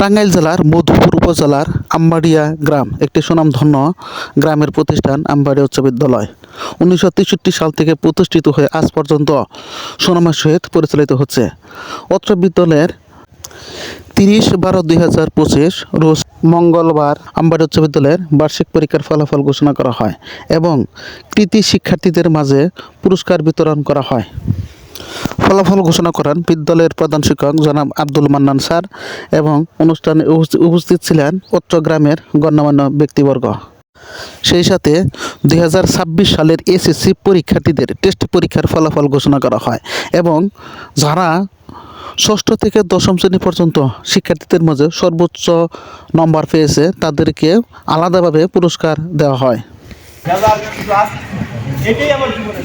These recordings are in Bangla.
টাঙ্গাইল জেলার মধুপুর উপজেলার আম্বাড়িয়া গ্রাম, একটি সুনামধন্য গ্রামের প্রতিষ্ঠান আম্বাড়িয়া উচ্চ বিদ্যালয়। উনিশশো তেষট্টি সাল থেকে প্রতিষ্ঠিত হয়ে আজ পর্যন্ত সুনামের সহিত পরিচালিত হচ্ছে। অত্র বিদ্যালয়ের তিরিশ বারো দুই হাজার পঁচিশ রোজ মঙ্গলবার আম্বাড়ি উচ্চ বিদ্যালয়ের বার্ষিক পরীক্ষার ফলাফল ঘোষণা করা হয় এবং কৃতি শিক্ষার্থীদের মাঝে পুরস্কার বিতরণ করা হয়। ফলাফল ঘোষণা করেন বিদ্যালয়ের প্রধান শিক্ষক জনাব আব্দুল মান্নান স্যার এবং অনুষ্ঠানে উপস্থিত- ছিলেন অত্র গ্রামের গণ্যমান্য ব্যক্তিবর্গ। সেই সাথে দু হাজার ছাব্বিশ সালের এসএসসি পরীক্ষার্থীদের টেস্ট পরীক্ষার ফলাফল ঘোষণা করা হয় এবং যারা ষষ্ঠ থেকে দশম শ্রেণি পর্যন্ত শিক্ষার্থীদের মাঝে সর্বোচ্চ নম্বর পেয়েছে, তাদেরকে আলাদাভাবে পুরস্কার দেওয়া হয়। এটাই আমার জীবনের।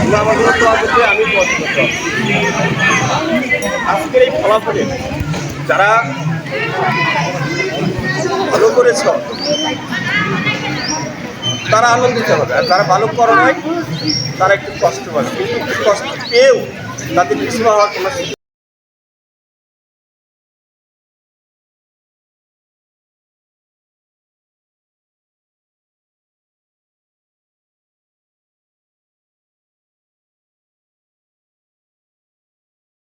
আমরা আমাদের তো আমাদের আমি। আজকের এই ফলাফলে যারা ভালো করেছ, তারা আনন্দিত হবে আর যারা ভালো করো নয় তারা একটু কষ্ট পাবে কিন্তু কষ্ট পেয়েও তাদের পিছু হওয়ার কোনো